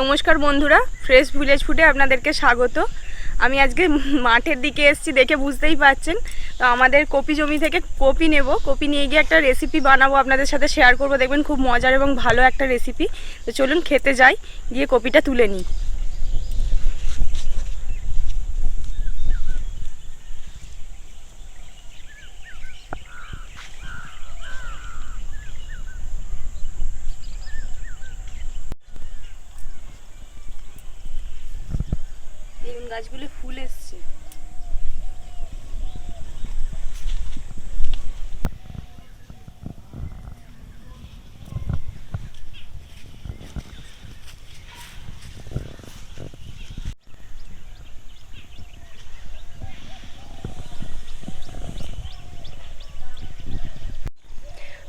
নমস্কার বন্ধুরা fresh village ফুডে আপনাদেরকে স্বাগত। আমি আজকে মাঠের দিকে এসেছি দেখে বুঝতেই পাচ্ছেন তো আমাদের কপি জমি থেকে কপি নেব। কপি নিয়ে গিয়ে একটা রেসিপি বানাবো, আপনাদের সাথে শেয়ার করব। দেখবেন খুব মজার এবং ভালো একটা রেসিপি তো চলুন খেতে যাই, গিয়ে কপিটা তুলে নিই দেখুন গাছগুলো ফুল এসছে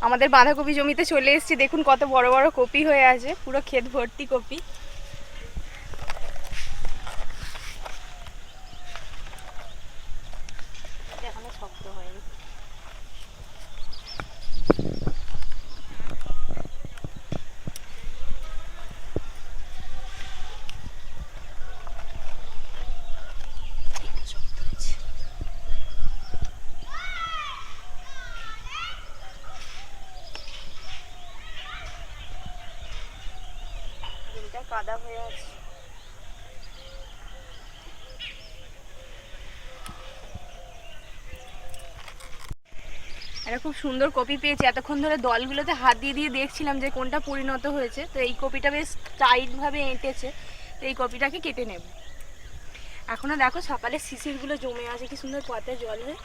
আমাদের বাঁধাকপি জমিতে চলে এসেছি। দেখুন কত বড় বড় কপি হয়ে আছে। পুরো ক্ষেত ভর্তি কপি এখনও শক্ত হয়নি একটু শক্ত হয়েছে। জমিটা কাদা হয়ে আছে। একটা খুব সুন্দর কপি পেয়েছি। এতক্ষণ ধরে দলগুলোতে হাত দিয়ে দিয়ে দেখছিলাম যে কোনটা পরিণত হয়েছে। তো এই কপিটা বেশ টাইটভাবে এঁটেছে। তো এই কপিটাকে কেটে নেব। এখনও দেখো সকালে শিশিরগুলো জমে আছে। কি সুন্দর পাতায় জল হয়ে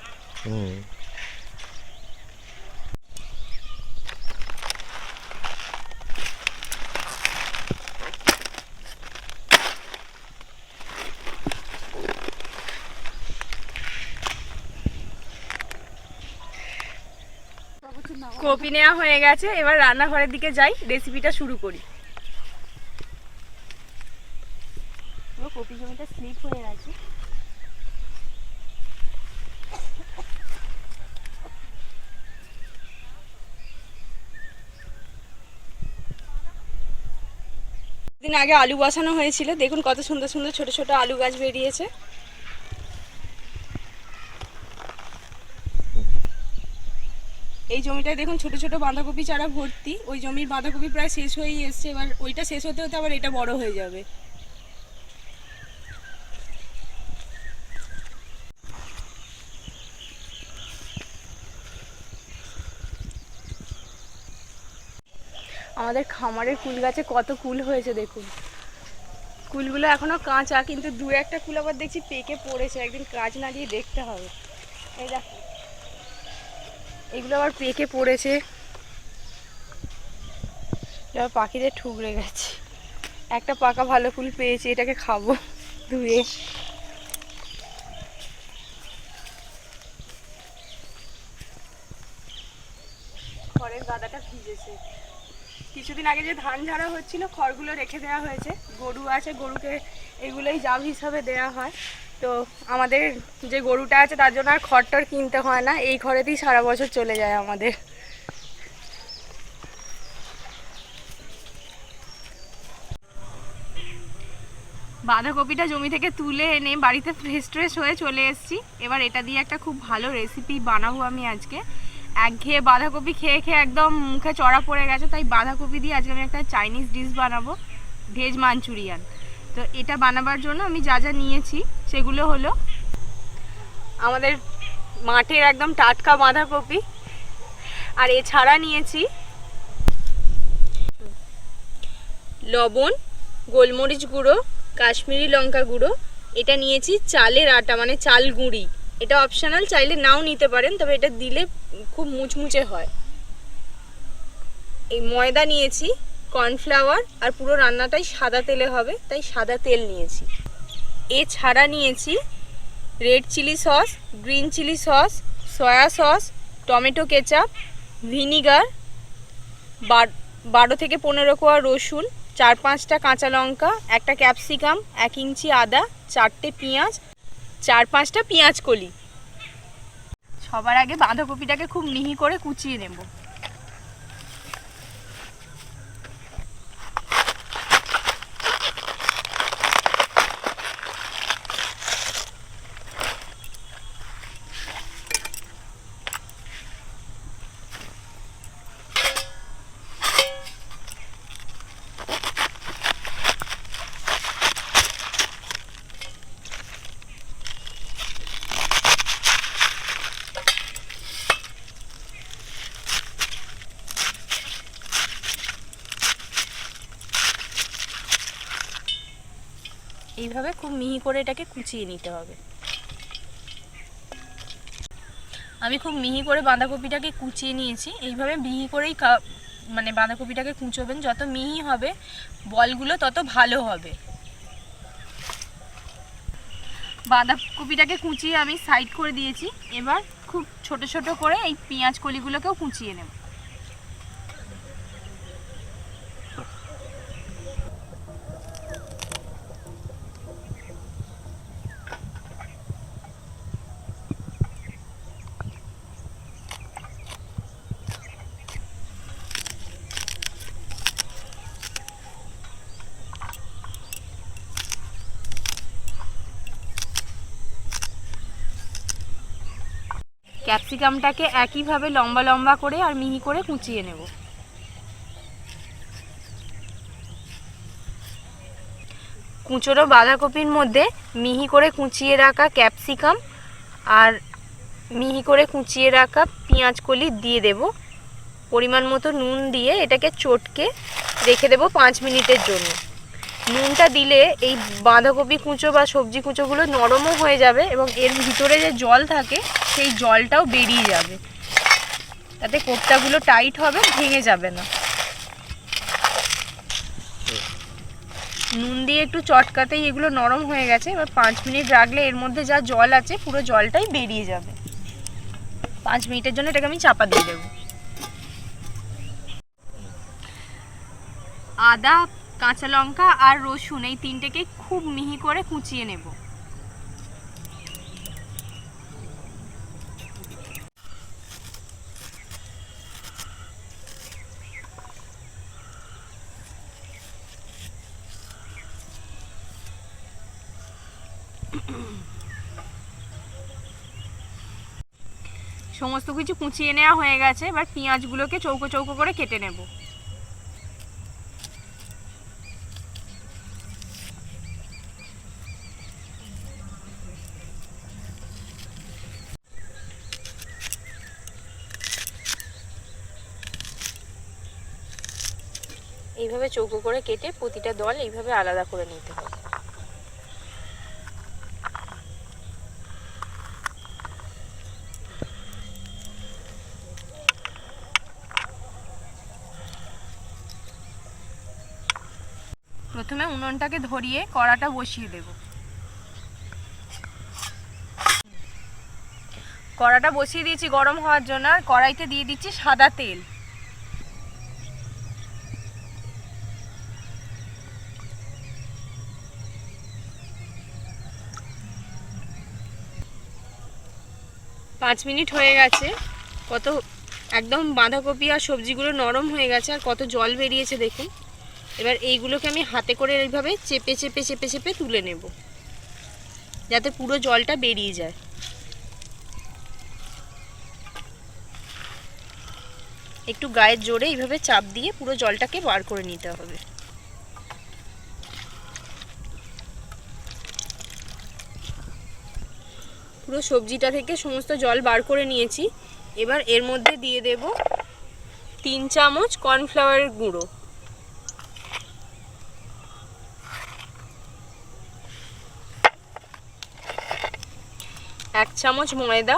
কপি নেওয়া হয়ে গেছে, এবার রান্নাঘরের দিকে যাই রেসিপিটা শুরু করি। কপি জমিটা স্লিপ হয়ে গেছে। দিন আগে আলু বসানো হয়েছিল, দেখুন কত সুন্দর সুন্দর ছোট ছোট আলু গাছ বেরিয়েছে। এই জমিটায় দেখুন ছোট ছোট বাঁধাকপি চারা ভর্তি। ওই জমির বাঁধাকপি প্রায় শেষ হয়েই এসছে। এবার ওইটা শেষ হতে হতে আবার এটা বড় হয়ে যাবে। আমাদের খামারের কুল গাছে কত কুল হয়েছে দেখুন। কুলগুলো এখনও কাঁচা, কিন্তু দু একটা কুল আবার দেখছি পেকে পড়েছে। একদিন কাজ না দিয়ে দেখতে হবে। এই দেখো। এগুলো আবার পেকে পড়েছে। এবার পাখিদের ঠুকরে গেছে। একটা পাকা ভালো ফুল পেয়েছি, এটাকে খাব ধুয়ে। খড়ের গাদাটা ভিজেছে। কিছুদিন আগে যে ধান ঝাড়া হচ্ছিল, খড়গুলো রেখে দেওয়া হয়েছে। গরু আছে, গরুকে এগুলোই জাব হিসাবে দেওয়া হয়। তো আমাদের যে গরুটা আছে তার জন্য আর খড়টর কিনতে হয় না। এই ঘরেতেই সারা বছর চলে যায় আমাদের। বাঁধাকপিটা জমি থেকে তুলে এনে বাড়িতে ফ্রেশ ট্রেশ হয়ে চলে এসেছি। এবার এটা দিয়ে একটা খুব ভালো রেসিপি বানাবো আমি আজকে। একঘেয়ে বাঁধাকপি খেয়ে খেয়ে একদম মুখে চড়া পড়ে গেছে, তাই বাঁধাকপি দিয়ে আজকে আমি একটা চাইনিজ ডিশ বানাবো, ভেজ মাঞ্চুরিয়ান তো এটা বানাবার জন্য আমি যা যা নিয়েছি, সেগুলো হলো আমাদের মাঠের একদম টাটকা বাঁধাকপি, আর এছাড়া নিয়েছি লবণ, গোলমরিচ গুঁড়ো, কাশ্মীরি লঙ্কা গুঁড়ো। এটা নিয়েছি চালের আটা মানে চাল গুঁড়ি। এটা অপশনাল চাইলে নাও নিতে পারেন, তবে এটা দিলে খুব মুচমুচে হয়। এই ময়দা নিয়েছি কর্নফ্লাওয়ার আর পুরো রান্নাটাই সাদা তেলে হবে, তাই সাদা তেল নিয়েছি। এছাড়া নিয়েছি red chilli sauce, green chilli sauce, soya sauce, tomato ketchup, vinegar, বারো থেকে পনেরো কোয়া রসুন, চার পাঁচটা কাঁচা লঙ্কা, একটা ক্যাপসিকাম, এক ইঞ্চি আদা, চারটে পেঁয়াজ, চার পাঁচটা পেঁয়াজ কলি। সবার আগে বাঁধাকপিটাকে খুব মিহি করে কুচিয়ে নেব। এইভাবে খুব মিহি করে এটাকে কুচিয়ে নিতে হবে। আমি খুব মিহি করে বাঁধাকপিটাকে কুচিয়ে নিয়েছি। এইভাবে মিহি করেই মানে বাঁধাকপিটাকে কুচোবেন। যত মিহি হবে, বলগুলো তত ভালো হবে। বাঁধাকপিটাকে কুচিয়ে আমি সাইড করে দিয়েছি। এবার খুব ছোট ছোট করে এই পেঁয়াজ কলিগুলোকেও কুচিয়ে নেব। ক্যাপসিকামটাকে একইভাবে লম্বা লম্বা করে আর মিহি করে কুচিয়ে নেব। কুচোনো বাঁধাকপির মধ্যে মিহি করে কুচিয়ে রাখা ক্যাপসিকাম আর মিহি করে কুচিয়ে রাখা পেঁয়াজ কলি দিয়ে দেব। পরিমাণ মতো নুন দিয়ে এটাকে চটকে রেখে দেব পাঁচ মিনিটের জন্য। নুনটা দিলে এই বাঁধাকপি কুঁচো বা সবজি কুঁচোগুলো নরমও হয়ে যাবে এবং এর ভিতরে যে জল থাকে, সেই জলটাও বেরিয়ে যাবে। তাতে কোপ্তাগুলো টাইট হবে, ভেঙে যাবে না। নুন দিয়ে একটু চটকাতেই এগুলো নরম হয়ে গেছে। এবার পাঁচ মিনিট রাখলে এর মধ্যে যা জল আছে, পুরো জলটাই বেরিয়ে যাবে। পাঁচ মিনিটের জন্য এটাকে আমি চাপা দিয়ে দেবো। আদা কাঁচা লঙ্কা আর রসুন, এই তিনটেকে খুব মিহি করে কুচিয়ে নেব। সমস্ত কিছু কুচিয়ে নেওয়া হয়ে গেছে, এবার পেঁয়াজগুলোকে চৌকো চৌকো করে কেটে নেব। এইভাবে চৌকো করে কেটে প্রতিটা দল এইভাবে আলাদা করে নিতে হবে প্রথমে উনুনটাকে ধরিয়ে কড়াটা বসিয়ে দেব। কড়াটা বসিয়ে দিয়েছি গরম হওয়ার জন্য, আর কড়াইতে দিয়ে দিচ্ছি সাদা তেল। পাঁচ মিনিট হয়ে গেছে। কত একদম বাঁধাকপি আর সবজিগুলো নরম হয়ে গেছে আর কত জল বেরিয়েছে দেখুন। এবার এইগুলোকে আমি হাতে করে এইভাবে চেপে চেপে চেপে চেপে তুলে নেব। যাতে পুরো জলটা বেরিয়ে যায়। একটু গায়ের জোরে এইভাবে চাপ দিয়ে পুরো জলটাকে বার করে নিতে হবে। পুরো সবজিটা থেকে সমস্ত জল বার করে নিয়েছি। এবার এর মধ্যে দিয়ে দেব তিন চামচ কর্নফ্লাওয়ারের গুঁড়ো। এক চামচ ময়দা।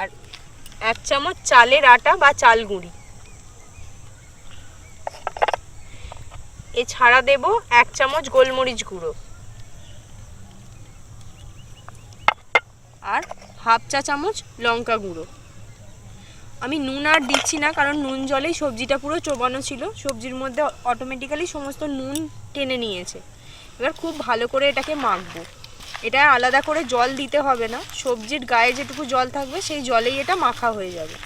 আর এক চামচ চালের আটা বা চাল গুঁড়ি। এছাড়া দেব এক চামচ গোলমরিচ গুঁড়ো আর হাফ চা চামচ লঙ্কা গুঁড়ো। আমি নুন আর দিচ্ছি না, কারণ নুন জলেই সবজিটা পুরো চোবানো ছিল। সবজির মধ্যে অটোমেটিক্যালি সমস্ত নুন টেনে নিয়েছে। এবার খুব ভালো করে এটাকে মাখবো। এটা আলাদা করে জল দিতে হবে না। সবজির গায়ে যেটুকু জল থাকবে, সেই জলেই এটা মাখা হয়ে যাবে।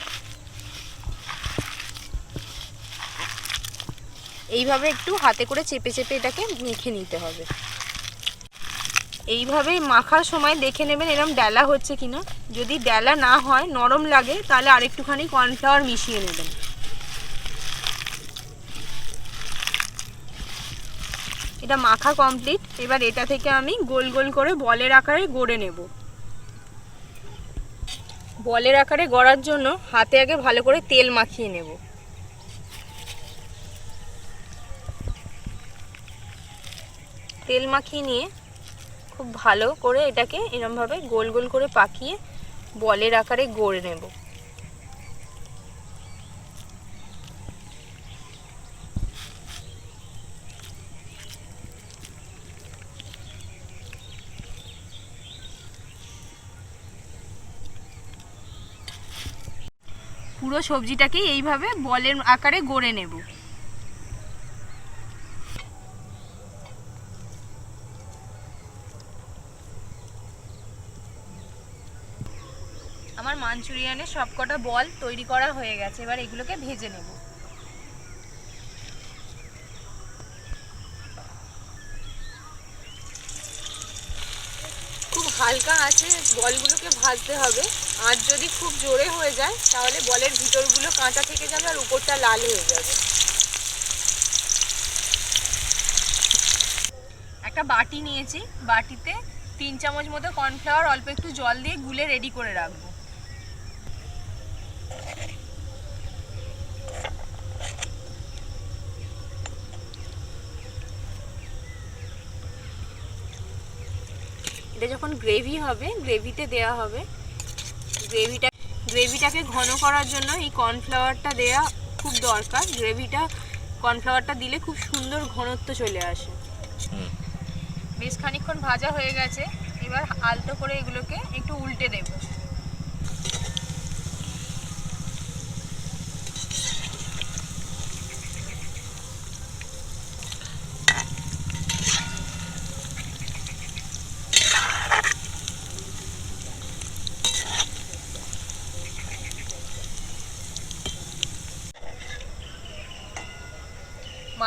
এইভাবে একটু হাতে করে চেপে চেপে এটাকে মেখে নিতে হবে। এইভাবে মাখার সময় দেখে নেবেন এরকম ডেলা হচ্ছে কিনা। যদি ডেলা না হয়, নরম লাগে, তাহলে আরেকটুখানি কর্নফ্লাওয়ার মিশিয়ে নেবেন। এটা মাখা কমপ্লিট। এবার এটা থেকে আমি গোল গোল করে বলের আকারে গড়ে নেব। বলের আকারে গড়ার জন্য হাতে আগে ভালো করে তেল মাখিয়ে নেব। তেল মাখিয়ে নিয়ে খুব ভালো করে এটাকে এরমভাবে গোল গোল করে পাকিয়ে বলের আকারে গড়ে নেব। পুরো সবজিটাকেই এইভাবে বলের আকারে গড়ে নেব। আমার মাঞ্চুরিয়ানের সবকটা বল তৈরি করা হয়ে গেছে, এবার এগুলোকে ভেজে নেব। খুব হালকা আছে, বলগুলোকে ভাজতে হবে। আর যদি খুব জোরে হয়ে যায়, তাহলে বলের ভিতরগুলো কাঁচা থেকে যাবে আর উপরটা লাল হয়ে যাবে। একটা বাটি নিয়েছি, বাটিতে তিন চামচ মতো কর্নফ্লাওয়ার অল্প একটু জল দিয়ে গুলে রেডি করে রাখব। এটা যখন গ্রেভি হবে গ্রেভিতে দেয়া হবে গ্রেভিটা গ্রেভিটাকে ঘন করার জন্য এই কর্নফ্লাওয়ারটা দেয়া খুব দরকার। গ্রেভিটা কর্নফ্লাওয়ারটা দিলে খুব সুন্দর ঘনত্ব চলে আসে। বেশ খানিক্ষণ ভাজা হয়ে গেছে। এবার আলতো করে এগুলোকে একটু উল্টে দেব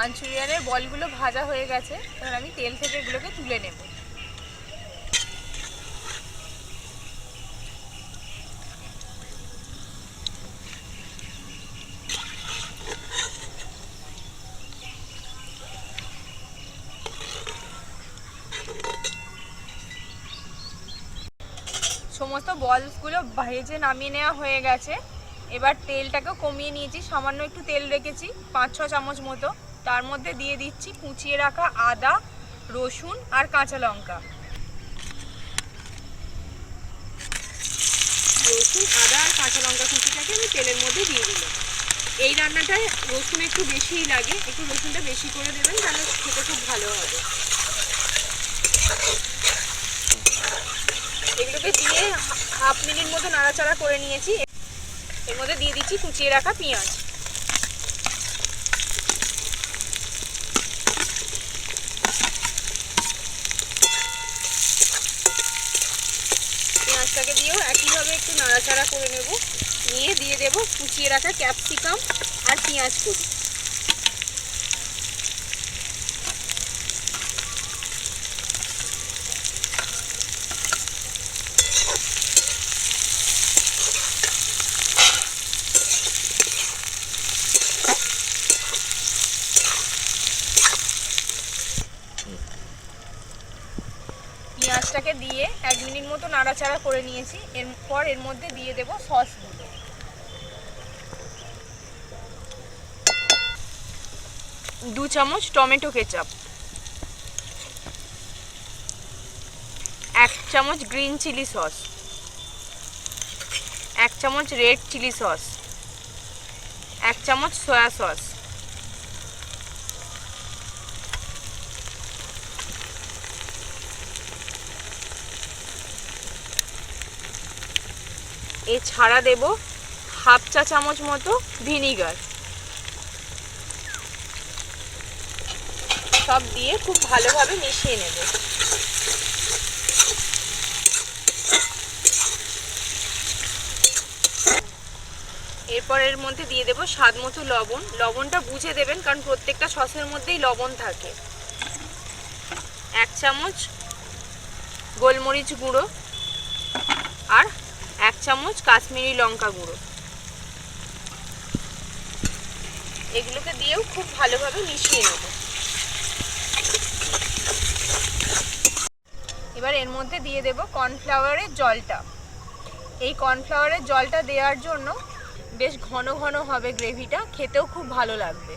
মাঞ্চুরিয়ানের বলগুলো ভাজা হয়ে গেছে, এবার আমি তেল থেকে এগুলোকে তুলে নেব। সমস্ত বলসগুলো ভেজে নামিয়ে নেওয়া হয়ে গেছে। এবার তেলটাকেও কমিয়ে নিয়েছি, সামান্য একটু তেল রেখেছি পাঁচ ছ চামচ মতো। তার মধ্যে দিয়ে দিচ্ছি কুচিয়ে রাখা আদা, রসুন আর কাঁচা লঙ্কা। রসুন, আদা আর কাঁচা লঙ্কা কুচিটাকে আমি তেলের মধ্যে দিয়ে দিলাম। এই রান্নাটায় রসুন একটু বেশিই লাগে, একটু রসুনটা বেশি করে দেবেন, তাহলে খেতে খুব ভালো হবে। এগুলোকে দিয়ে হাফ মিনিট মতো নাড়াচাড়া করে নিয়েছি। এর মধ্যে দিয়ে দিচ্ছি কুচিয়ে রাখা পেঁয়াজ পেঁয়াজটাকে দিয়েও একইভাবে একটু নাড়াচাড়া করে নেব। নিয়ে দিয়ে দেবো কুচিয়ে রাখা ক্যাপসিকাম আর পেঁয়াজ করি পেঁয়াজটাকে দিয়ে এক মিনিট মতো নাড়াচাড়া করে নিয়েছি। এরপর এর মধ্যে দিয়ে দেব সসগুলো দু চামচ টমেটো কেচাপ। এক চামচ গ্রিন চিলি সস। এক চামচ রেড চিলি সস। এক চামচ সয়া সস। এছাড়া দেব হাফ চা চামচ মতো ভিনিগার। সব দিয়ে খুব ভালোভাবে মিশিয়ে নেব। এরপর এর মধ্যে দিয়ে দেব স্বাদ মতো লবণ। লবণটা বুঝে দেবেন, কারণ প্রত্যেকটা সসের মধ্যেই লবণ থাকে। এক চামচ গোলমরিচ গুঁড়ো। এক চামচ কাশ্মীরি লঙ্কা গুঁড়ো। এগুলোকে দিয়েও খুব ভালোভাবে মিশিয়ে নেব। এবার এর মধ্যে দিয়ে দেব কর্নফ্লাওয়ারের জলটা। এই কর্নফ্লাওয়ারের জলটা দেওয়ার জন্য বেশ ঘন ঘন হবে গ্রেভিটা, খেতেও খুব ভালো লাগবে।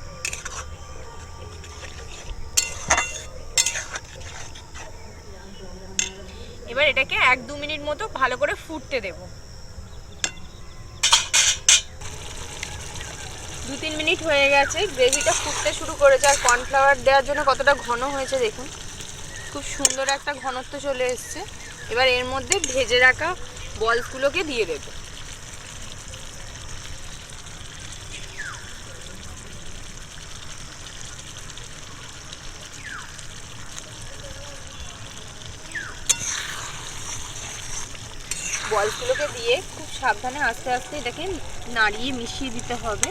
এবার এটাকে এক দু মিনিট মতো ভালো করে ফুটতে দেব। দু তিন মিনিট হয়ে গেছে, গ্রেভিটা ফুটতে শুরু করেছে আর কর্নফ্লাওয়ার দেওয়ার জন্য কতটা ঘন হয়েছে দেখুন। খুব সুন্দর একটা ঘনত্ব চলে এসছে। এবার এর মধ্যে ভেজে রাখা বলসগুলোকে দিয়ে দেবো। বলসগুলোকে দিয়ে খুব সাবধানে আস্তে আস্তে এটাকে নাড়িয়ে মিশিয়ে দিতে হবে।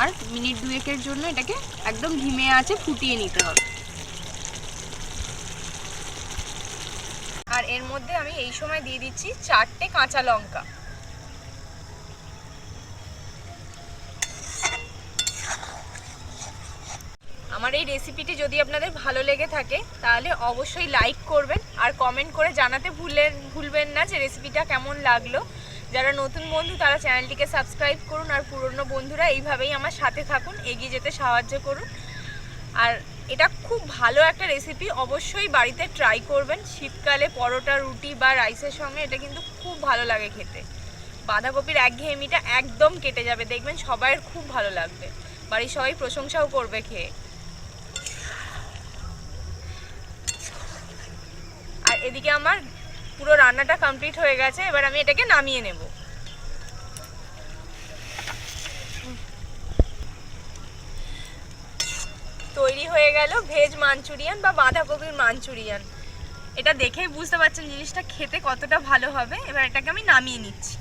আর মিনিট দুয়েকের জন্য এটাকে একদম ঘিমে আছে ফুটিয়ে নিতে হবে। আর এর মধ্যে আমি এই সময় দিয়ে দিচ্ছি চারটে কাঁচা লঙ্কা আমার এই রেসিপিটি যদি আপনাদের ভালো লেগে থাকে, তাহলে অবশ্যই লাইক করবেন আর কমেন্ট করে জানাতে ভুলেন, ভুলবেন না যে রেসিপিটা কেমন লাগল। যারা নতুন বন্ধু, তারা চ্যানেলটিকে সাবস্ক্রাইব করুন আর পুরনো বন্ধুরা এইভাবেই আমার সাথে থাকুন, এগিয়ে যেতে সাহায্য করুন। আর এটা খুব ভালো একটা রেসিপি অবশ্যই বাড়িতে ট্রাই করবেন। শীতকালে পরোটা, রুটি বা রাইসের সঙ্গে এটা কিন্তু খুব ভালো লাগে খেতে। বাঁধাকপির একঘেয়েমিটা একদম কেটে যাবে, দেখবেন সবাইয়ের খুব ভালো লাগবে। বাড়ির সবাই প্রশংসাও করবে খেয়ে। এদিকে আমার পুরো রান্নাটা কমপ্লিট হয়ে গেছে, এবার আমি এটাকে নামিয়ে নেব। তৈরি হয়ে গেল ভেজ মাঞ্চুরিয়ান বা বাঁধাকপির মাঞ্চুরিয়ান। এটা দেখেই বুঝতে পারছেন জিনিসটা খেতে কতটা ভালো হবে। এবার এটাকে আমি নামিয়ে নিচ্ছি।